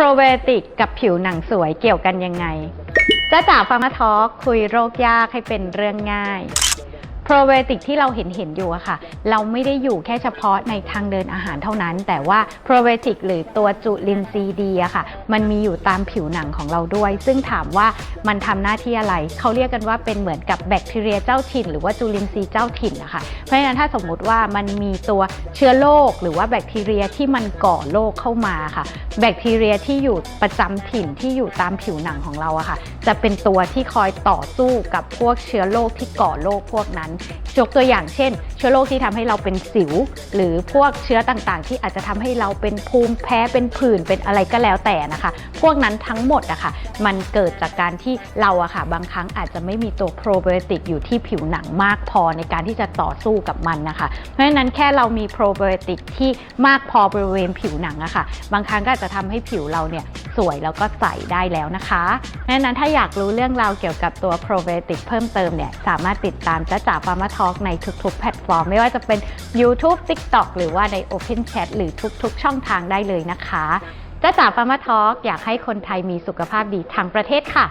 โปรเบโอติกกับผิวหนังสวยเกี่ยวกันยังไงจ้าจ๋าฟาร์มาทอคุยโรคยากให้เป็นเรื่องง่าย โปรไบโอติกที่เราเห็นเห็นอยู่อะค่ะ เราไม่ได้อยู่แค่เฉพาะในทางเดินอาหารเท่านั้น แต่ว่าโปรไบโอติกหรือตัวจุลินทรีย์ดีอะค่ะ มันมีอยู่ตามผิวหนังของเราด้วย ซึ่งถามว่ามันทำหน้าที่อะไร เขาเรียกกันว่าเป็นเหมือนกับแบคทีเรียเจ้าถิ่น หรือว่าจุลินทรีย์เจ้าถิ่นนะคะเพราะฉะนั้นถ้าสมมุติว่ามันมีตัวเชื้อโรคหรือว่าแบคทีเรียที่มันก่อโรคเข้ามาค่ะ แบคทีเรียที่อยู่ประจำถิ่นที่อยู่ตามผิวหนังของเราอะค่ะ จะเป็นตัวที่คอยต่อสู้กับพวกเชื้อโรคที่ก่อโรคพวกนั้นยกตัวอย่างเช่น เชื้อโรคที่ทำให้เราเป็นสิว หรือพวกเชื้อต่างๆ ที่อาจจะทำให้เราเป็นภูมิแพ้เป็นผื่นเป็นอะไรก็แล้วแต่นะคะ พวกนั้นทั้งหมดอะค่ะมันเกิดจากการที่เราอะค่ะบางครั้งอาจจะไม่มีตัวโปรไบโอติกอยู่ที่ผิวหนังมากพอในการที่จะต่อสู้กับมันนะคะ เพราะฉะนั้นแค่เรามีโปรไบโอติกที่มากพอบริเวณผิวหนังอะค่ะ บางครั้งก็อาจจะทำให้ผิวเราเนี่ย สวยแล้วก็ใสได้แล้วนะคะดังนั้นถ้าอยากรู้เรื่องราวเกี่ยวกับตัวโปรไบโอติกเพิ่มเติมเนี่ยสามารถติดตามจ้าจ๋าฟาร์มาทอกในทุกๆ แพลตฟอร์ม ไม่ว่าจะเป็น YouTube TikTok หรือว่าใน Open Chat หรือทุกๆ ช่องทางได้เลยนะคะจ้าจ๋าฟาร์มาทอกอยากให้คนไทยมีสุขภาพดีทั้งประเทศค่ะ